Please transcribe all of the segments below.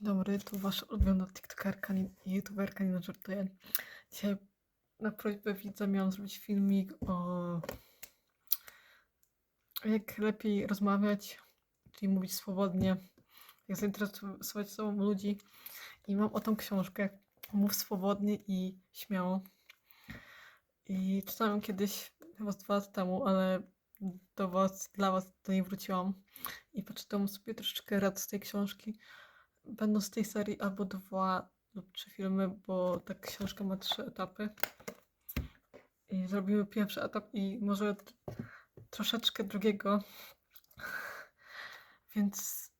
Dzień dobry, tu wasza ulubiona tiktokerka i youtuberka nie żartuję. Dzisiaj na prośbę widza miałam zrobić filmik o jak lepiej rozmawiać, czyli mówić swobodnie, jak zainteresować sobą ludzi. I mam o tą książkę Mów swobodnie i śmiało. I czytałam kiedyś, chyba dwa lata temu, ale do was, dla was do niej wróciłam. I poczytałam sobie troszeczkę rad z tej książki. Będą z tej serii albo dwa lub trzy filmy, bo ta książka ma trzy etapy. I zrobimy pierwszy etap i może troszeczkę drugiego. Więc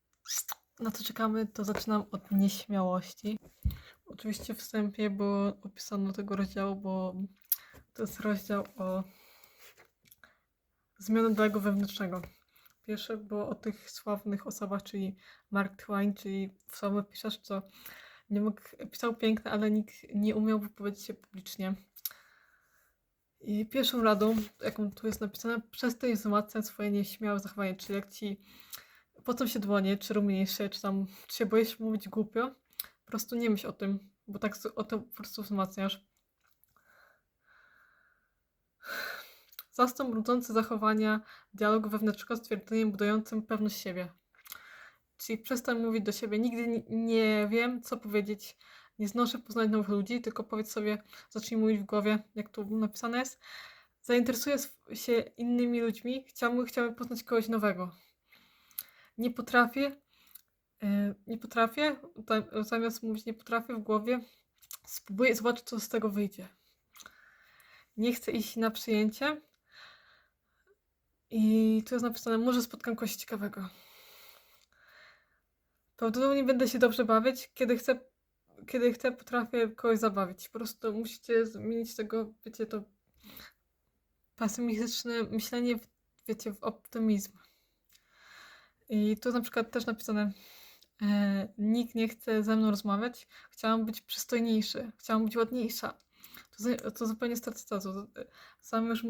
na co czekamy, to zaczynam od nieśmiałości. Oczywiście wstępie było opisano tego rozdziału, bo to jest rozdział o zmiany dialogu wewnętrznego. Pierwsze było o tych sławnych osobach, czyli Mark Twain, czyli sławny pisarz, co nie mógł, pisał piękne, ale nikt nie umiał wypowiedzieć się publicznie. I pierwszą radą, jaką tu jest napisane, przestań wzmacniać swoje nieśmiałe zachowanie, czyli jak ci pocą się dłonie, czy rumniejsze, czy tam, czy się boisz mówić głupio, po prostu nie myśl o tym, bo tak o to po prostu wzmacniasz. Zastąp brudzące zachowania dialogu wewnętrznego stwierdzeniem budującym pewność siebie. Czyli przestań mówić do siebie, nigdy ni- nie wiem, co powiedzieć, nie znoszę poznać nowych ludzi, tylko powiedz sobie, zacznij mówić w głowie, jak tu napisane jest. Zainteresuję się innymi ludźmi, chciałbym, chciałbym poznać kogoś nowego. Nie potrafię, yy, nie potrafię, zamiast mówić nie potrafię w głowie, spróbuję zobaczyć, co z tego wyjdzie. Nie chcę iść na przyjęcie. I tu jest napisane, może spotkam kogoś ciekawego. Prawdopodobnie będę się dobrze bawić, kiedy chcę, kiedy chcę, potrafię kogoś zabawić. Po prostu musicie zmienić tego, wiecie, to pesymistyczne myślenie, wiecie, w optymizm. I tu na przykład też napisane, e, nikt nie chce ze mną rozmawiać, chciałam być przystojniejszy, chciałam być ładniejsza. To, to zupełnie. To, e, Sam już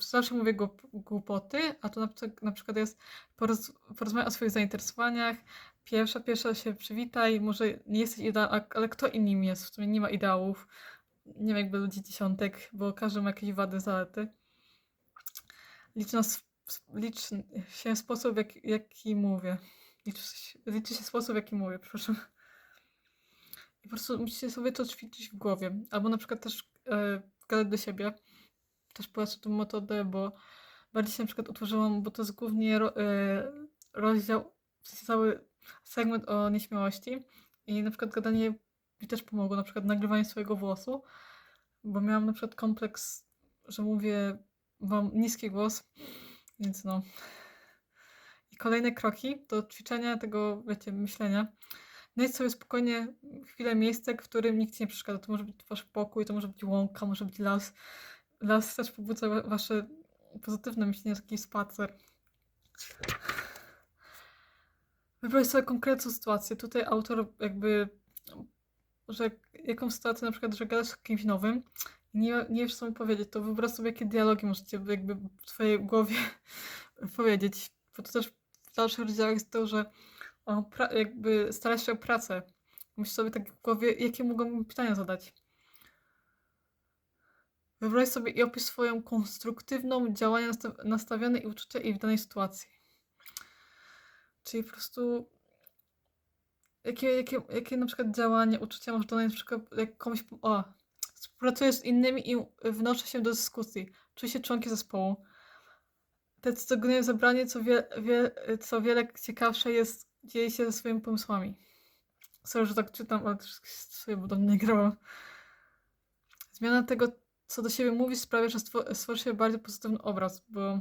zawsze mówię głup- głupoty, a tu na, przykład- jest poroz, porozmawiaj o swoich zainteresowaniach, pierwsza, pierwsza się przywitaj, może nie jesteś idealny, ale kto innym jest? W sumie nie ma ideałów. Nie ma jakby ludzi dziesiątek, bo każdy ma jakieś wady, zalety. Liczy, nas, liczy się sposób, jak, jaki mówię. Liczy, się- liczy się sposób, w jaki mówię, przepraszam. I po prostu musicie sobie to ćwiczyć w głowie. Albo na przykład też e, gadać do siebie. Też polecam tą metodę, bo bardziej się na przykład utworzyłam, bo to jest głównie ro, e, rozdział, cały segment o nieśmiałości. I na przykład gadanie mi też pomogło, na przykład nagrywanie swojego głosu, bo miałam na przykład kompleks, że mówię wam niski głos, więc no. I kolejne kroki to ćwiczenia tego, wiecie, myślenia. Znajdź sobie spokojnie chwilę miejsce, w którym nikt ci nie przeszkadza. To może być wasz pokój, to może być łąka, może być las. Las też pobudza wa- wasze pozytywne myślenie, taki spacer. Wybrać sobie konkretną sytuację. Tutaj autor jakby, że jaką sytuację na przykład, że gadasz z kimś nowym nie, nie wiesz co mu powiedzieć, to wyobraź sobie jakie dialogi możecie jakby w twojej głowie powiedzieć. Bo to też w dalszych rozdziałach jest to, że jakby starasz się o pracę. Myśl sobie tak w głowie, jakie mogą pytania zadać. Wyobraź sobie i opisz swoją konstruktywną działania nastaw- nastawione i uczucia i w danej sytuacji. Czyli po prostu jakie, jakie, jakie na przykład działania, uczucia masz dane, na przykład jak komuś, o, współpracuję z innymi i wnoszę się do dyskusji, czuję się członkiem zespołu. Te cogodniowe zebranie, co, wie, wie, co wiele ciekawsze jest, dzieje się ze swoimi pomysłami. Sorry, że tak czytam, ale też sobie budownie nie. Zmiana tego, co do siebie mówisz, sprawia, że stwo- stworzy się bardziej pozytywny obraz, bo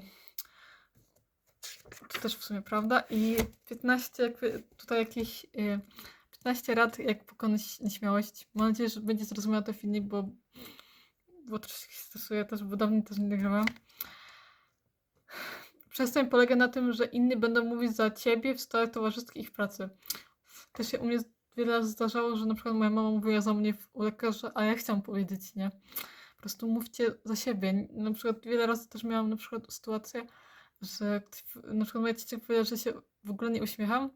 to też w sumie prawda. I 15, jakby tutaj jakieś y, 15 rad, jak pokonać nieśmiałość. Mam nadzieję, że będzie zrozumiał to filmik, bo, bo troszkę się stresuję też, bo dawno też nie nagrywałam. Przestań polega na tym, że inni będą mówić za ciebie w stołach towarzyskich i w pracy. Też się u mnie wiele razy zdarzało, że na przykład moja mama mówiła za mnie u lekarza, a ja chciałam powiedzieć, nie? Prostu mówcie za siebie. Na przykład wiele razy też miałam na przykład sytuację, że na przykład moja ciocia powiedziała, że się w ogóle nie uśmiecham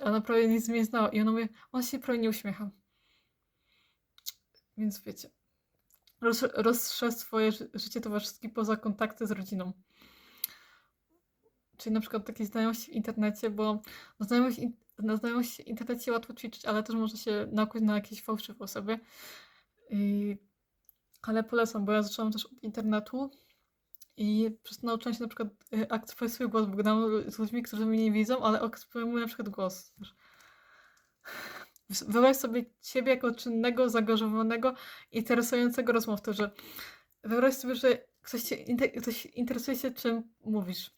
a ona prawie nic nie znała. I ona mówi, on się prawie nie uśmiecha. Więc wiecie, roz, rozszerz swoje ży- życie towarzyskie poza kontakty z rodziną. Czyli na przykład takie znajomości w internecie, bo na znajomość, na znajomość w internecie łatwo ćwiczyć, ale też można się nakuć na jakieś fałszywe osoby. I, ale polecam, bo ja zaczęłam też od internetu i przez to nauczyłam się na przykład y, akceptować swój głos, bo gadam z ludźmi, którzy mnie nie widzą, ale akceptują mój na przykład głos. Wyobraź sobie siebie jako czynnego, zaangażowanego, interesującego rozmówcę, że wyobraź sobie, że ktoś, cię, inte- ktoś interesuje się, czym mówisz.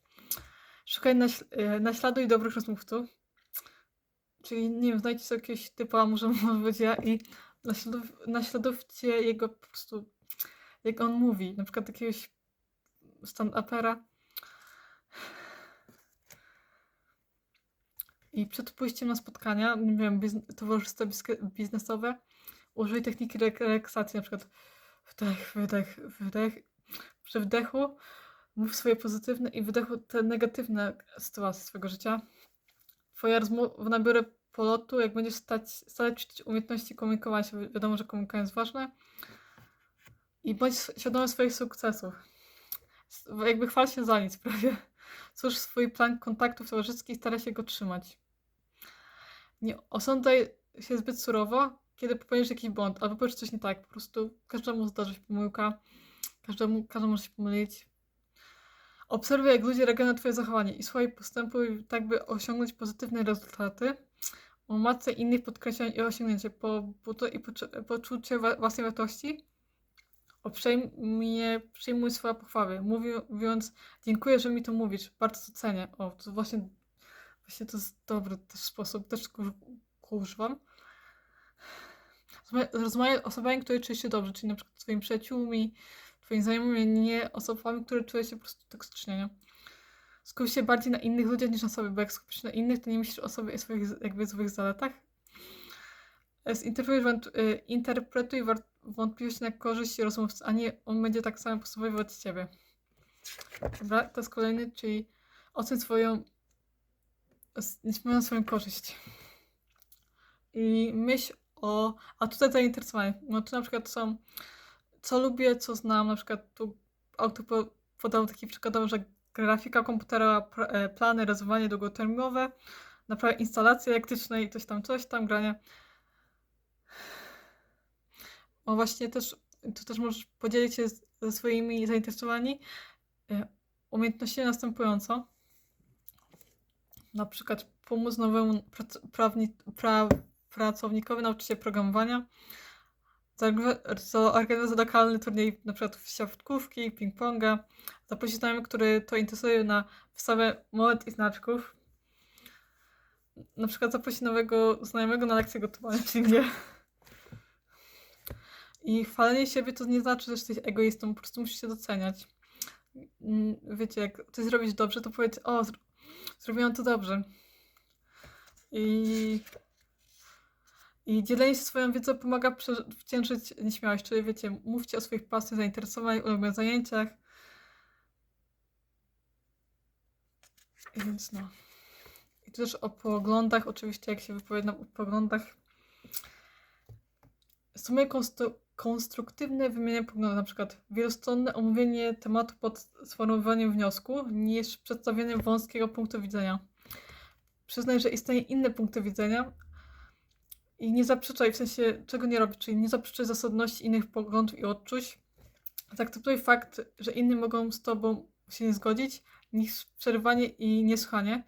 Szukaj naśl- y, naśladuj dobrych rozmówców. Czyli, nie wiem, znajdźcie sobie jakiegoś typa, może może być ja i naśladów, naśladowcie jego po prostu, jak on mówi. Na przykład jakiegoś stand-upera. I przed pójściem na spotkania, nie wiem, bizn- towarzystwo biznesowe, użyj techniki relaksacji, na przykład wdech, wydech, wydech. Przy wdechu mów swoje pozytywne i wydechu te negatywne sytuacje swojego życia. Twoja rozmowa nabiorę polotu, jak będziesz stać, starać ćwiczyć umiejętności komunikowania się. Wi- Wiadomo, że komunikowanie jest ważne. I bądź świadomy swoich sukcesów. Jakby chwal się za nic prawie. Cóż swój plan kontaktów towarzyskich, stara się go trzymać. Nie osądzaj się zbyt surowo, kiedy popełnisz jakiś błąd, albo powiesz coś nie tak. Po prostu każdemu zdarzy się pomyłka. Każdemu, każdy może się pomylić. Obserwuj, jak ludzie reagują na Twoje zachowanie i słuchaj, postępuj tak, by osiągnąć pozytywne rezultaty. O matce innych podkreśleń i osiągnięcie, pobudę i poczu- poczucie własnej wartości. Uprzejmie przyjmuj swoje pochwały, mówi- mówiąc dziękuję, że mi to mówisz, bardzo to cenię. O, to właśnie, właśnie to jest dobry też sposób, też go używam. Rozmawia- Rozmawiaj z osobami, które czujesz się dobrze, czyli na przykład swoimi przyjaciółmi, twoimi znajomymi, nie osobami, które czujesz się po prostu toksycznie, nie? Skup się bardziej na innych ludziach niż na sobie, bo jak skupisz się na innych, to nie myślisz o sobie i swoich jakby złych zaletach. E, Zinterpretuj, wąt- y, interpretuj wątpliwości na korzyść rozmówcy, a nie on będzie tak samo postępował wobec ciebie. Dobra, to jest kolejny, czyli oceń swoją, swoją korzyść. I myśl o, a tutaj zainteresowanie. No tu na przykład są, co lubię, co znam, na przykład tu autor po- podał taki przykładowy, że grafika komputera, e, plany, rezerwowanie długoterminowe, naprawa instalacji elektrycznej, coś tam, coś tam, granie. O właśnie też, tu też możesz podzielić się ze swoimi zainteresowaniami e, umiejętnościami następująco. Na przykład pomóc nowemu pra, pracownikowi nauczyć się programowania, zorganizować lokalny turniej na przykład w siatkówki, ping-ponga, zaprosić znajomych, który to interesuje na wystawę mod i znaczków. Na przykład zaprosić nowego znajomego na lekcję gotowania, czyli mnie. I chwalenie siebie to nie znaczy, że jesteś egoistą, po prostu musisz się doceniać. Mm, Wiecie, jak coś zrobić dobrze, to powiedz, o, zro- zrobiłam to dobrze. I, I dzielenie się swoją wiedzą pomaga przezwyciężyć nieśmiałość, czyli wiecie, mówcie o swoich pasjach, zainteresowaniach, ulubionych zajęciach. Więc no. I też o poglądach, oczywiście jak się wypowiadam o poglądach. Sumie konstru- konstruktywne wymienianie poglądów, na przykład wielostronne omówienie tematu pod sformułowaniem wniosku, niż przedstawieniem wąskiego punktu widzenia. Przyznaj, że istnieje inne punkty widzenia i nie zaprzeczaj, w sensie czego nie robić, czyli nie zaprzeczaj zasadności innych poglądów i odczuć. Zaakceptuj fakt, że inni mogą z tobą się nie zgodzić, niż przerywanie i niesłuchanie.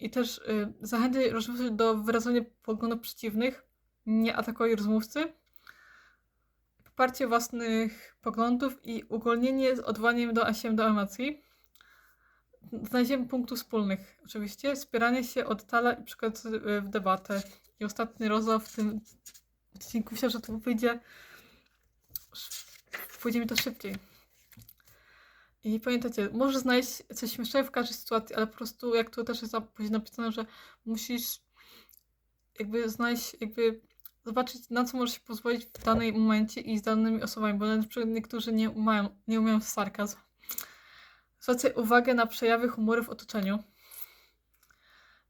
I też y, zachęcaj do wyrażania poglądów przeciwnych, nie atakuj rozmówcy. Poparcie własnych poglądów i ugolnienie z odwołaniem do się do emocji. Znajdziemy punktów wspólnych, oczywiście. Wspieranie się od tala i przykład y, w debatę. I ostatni rozdział w tym odcinku, myślę, że to wyjdzie. Pójdzie mi to szybciej. I pamiętajcie, możesz znaleźć coś śmiesznego w każdej sytuacji, ale po prostu jak tu też jest napisane, że musisz jakby znaleźć, jakby zobaczyć na co możesz się pozwolić w danym momencie i z danymi osobami, bo na przykład niektórzy nie umieją, nie umieją w sarkazm. Zwracaj uwagę na przejawy humoru w otoczeniu.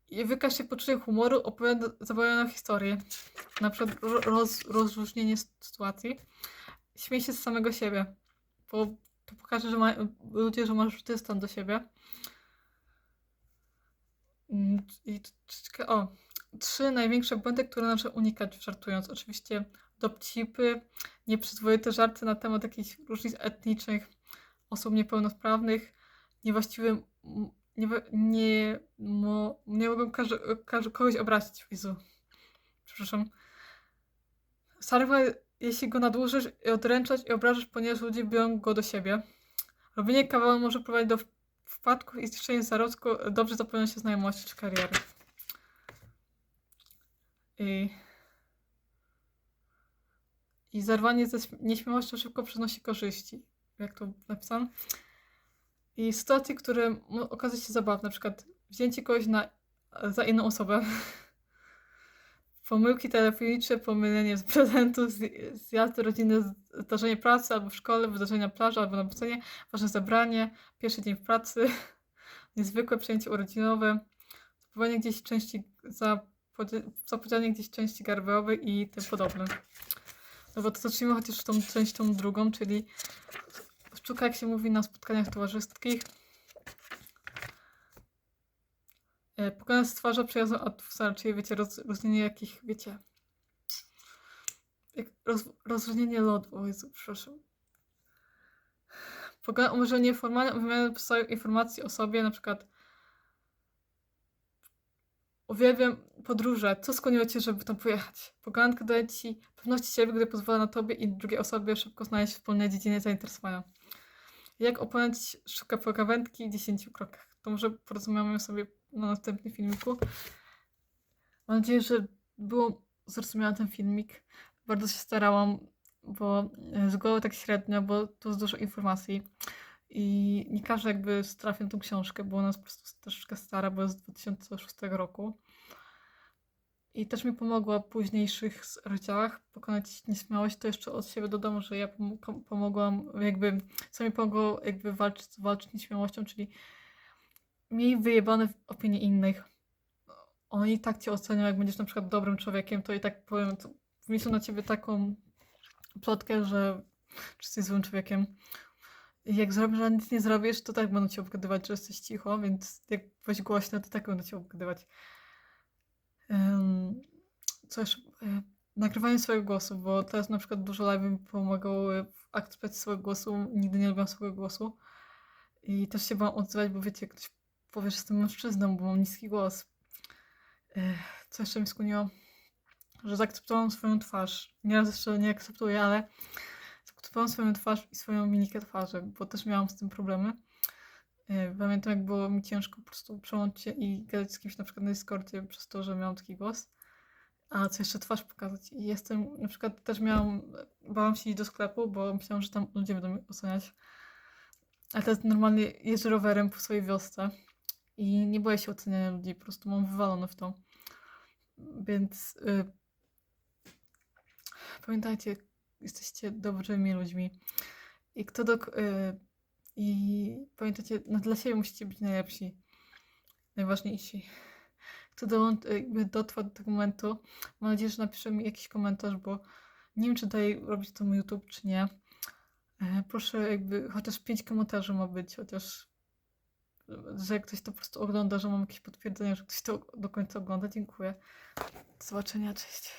i wykaż się poczuciem humoru, opowiada zabawioną historię. Na przykład ro- roz, rozróżnienie sytuacji. Śmiej się z samego siebie, bo to pokaże, że ma, ludzie, że masz dystans do siebie. Mm, I o, trzy największe błędy, które należy unikać żartując. Oczywiście dowcipy, nieprzyzwoite żarty na temat jakichś różnic etnicznych, osób niepełnosprawnych, niewłaściwy, m- nie, nie, mo, nie mogą każe, każe, kogoś obrazić. Jezu. Przepraszam. Sarwa, jeśli go nadużysz i odręczać i obrażasz, ponieważ ludzie biorą go do siebie. Robienie kawału może prowadzić do wpadków i zniszczenia zarodku dobrze zapełnia się znajomości czy kariery. I, I zerwanie ze śm- nieśmiałością szybko przynosi korzyści. Jak to napisano? I sytuacje, które mogą okazać się zabawne, na przykład wzięcie kogoś na, za inną osobę, pomyłki telefoniczne, pomylenie z prezentu, z- zjazdy rodzinne, zdarzenie pracy albo w szkole, wydarzenia plaży albo na basenie, ważne zebranie, pierwszy dzień w pracy, niezwykłe przejęcie urodzinowe, zapowiadanie gdzieś części, zapowiedzianie gdzieś części garbeowej i tym podobne. No bo to zacznijmy chociaż tą częścią drugą, czyli sztuka, jak się mówi na spotkaniach towarzyskich. E, Pokonać stwarza przyjazną atmosferę, czyli wiecie, rozróżnienie jakich, wiecie, jak roz, rozróżnienie lodu, o Jezu, przepraszam. Pokonać umożliwienie formalną wymianę podstawowych informacji o sobie, na przykład uwielbiam podróże, co skłoniło Cię, żeby tam pojechać? Poganka daje Ci pewności siebie, gdy pozwala na Tobie i drugiej osobie szybko znaleźć wspólne dziedziny zainteresowania. Jak opłynąć sztukę pogawędki w 10 krokach? To może porozumiemy sobie na następnym filmiku. Mam nadzieję, że było zrozumiały ten filmik. Bardzo się starałam, bo e, z głowy tak średnio, bo tu jest dużo informacji. I nie każdy jakby trafił na tą książkę, bo ona jest po prostu troszeczkę stara, bo jest z 2006 roku. I też mi pomogła w późniejszych rozdziałach pokonać nieśmiałość. To jeszcze od siebie dodam, że ja pomogłam, jakby, co mi pomogło jakby walczyć, walczyć z nieśmiałością, czyli miej wyjebane opinie innych. Oni tak cię ocenią, jak będziesz na przykład dobrym człowiekiem, to i tak powiem, to wymyślą na ciebie taką plotkę, że jesteś złym człowiekiem. I jak zrobisz, że nic nie zrobisz, to tak będą cię obgadywać, że jesteś cicho, więc jak weź głośno, to tak będą cię obgadywać. Em, co jeszcze? E, Nagrywanie swojego głosu, bo teraz na przykład dużo live mi pomagało w akceptacji swojego głosu. Nigdy nie lubiłam swojego głosu. I też się bałam odzywać, bo wiecie, ktoś powie, że jestem mężczyzną, bo mam niski głos. Co jeszcze mi skłoniło? Że zaakceptowałam swoją twarz. Nieraz jeszcze nie akceptuję, ale zaakceptowałam swoją twarz i swoją mimikę twarzy, bo też miałam z tym problemy. E, Pamiętam, jak było mi ciężko po prostu przełączyć się i gadać z kimś na przykład na Discordzie przez to, że miałam taki głos. A co jeszcze twarz pokazać? I jestem, na przykład też miałam, bałam się iść do sklepu, bo myślałam, że tam ludzie będą mnie oceniać. Ale teraz normalnie jeżdżę rowerem po swojej wiosce i nie boję się oceniania ludzi, po prostu mam wywalone w to. Więc y, pamiętajcie, jesteście dobrymi ludźmi. I kto do, y, I pamiętajcie, no dla siebie musicie być najlepsi, najważniejsi. Kto do, jakby dotrwał do tego momentu, mam nadzieję, że napisze mi jakiś komentarz, bo nie wiem, czy dalej robić to na YouTube, czy nie. E, Proszę, jakby chociaż pięć komentarzy ma być, chociaż że ktoś to po prostu ogląda, że mam jakieś potwierdzenie, że ktoś to do końca ogląda. Dziękuję. Do zobaczenia, cześć.